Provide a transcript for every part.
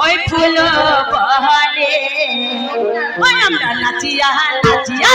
ওই ফুল বহলে। আমরা নাচিয়া নাচিয়া।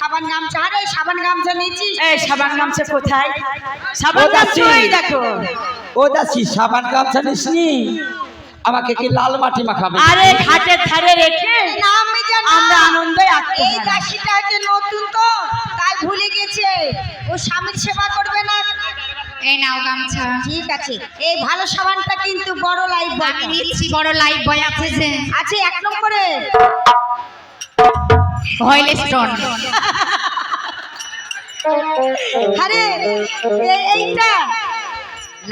সাবান গামছা আরে সাবান গামছা নিয়েছিস? এই সাবান গামছা কোথায়? সাবান? গামছা ওই দেখো। ও দাসি সাবান গামছা নিসনি? আমাকে কি লাল মাটি মাখাবে? আরে ঘাটের ধারে রেখে না আমি জানি আমরা আনন্দে আঁকতে এই দাসিটা হচ্ছে নতুন তো তাই ভুলে গেছে। ও স্বামীর সেবা করবে না। এই নাও গামছা। ঠিক আছে। এই ভালো সাবানটা কিন্তু বড় লাইফ আমি নিচ্ছি বড় লাইট বয় আছে যে। আছে এক নম্বরে। ভয়েল স্টোন আরে এইটা।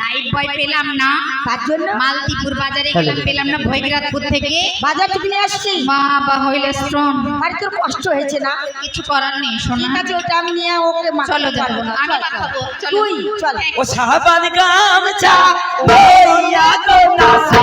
লাইট বয় পেলাম না। তার জন্য? মালতিপুর বাজারে গেলাম পেলাম না। ভৈরতপুর থেকে। বাজার থেকে নিয়ে আসছি। মা বা হইল স্টোন বাড়ি তোর কষ্ট হয়েছে না। কিছু করার নেই শোনা ঠিক আছে ওটা আমি নিয়ে ওকে চলো যাব আমি। মাখাবো তুই চল। ও সাবান গামছা লইয়া গো নাচি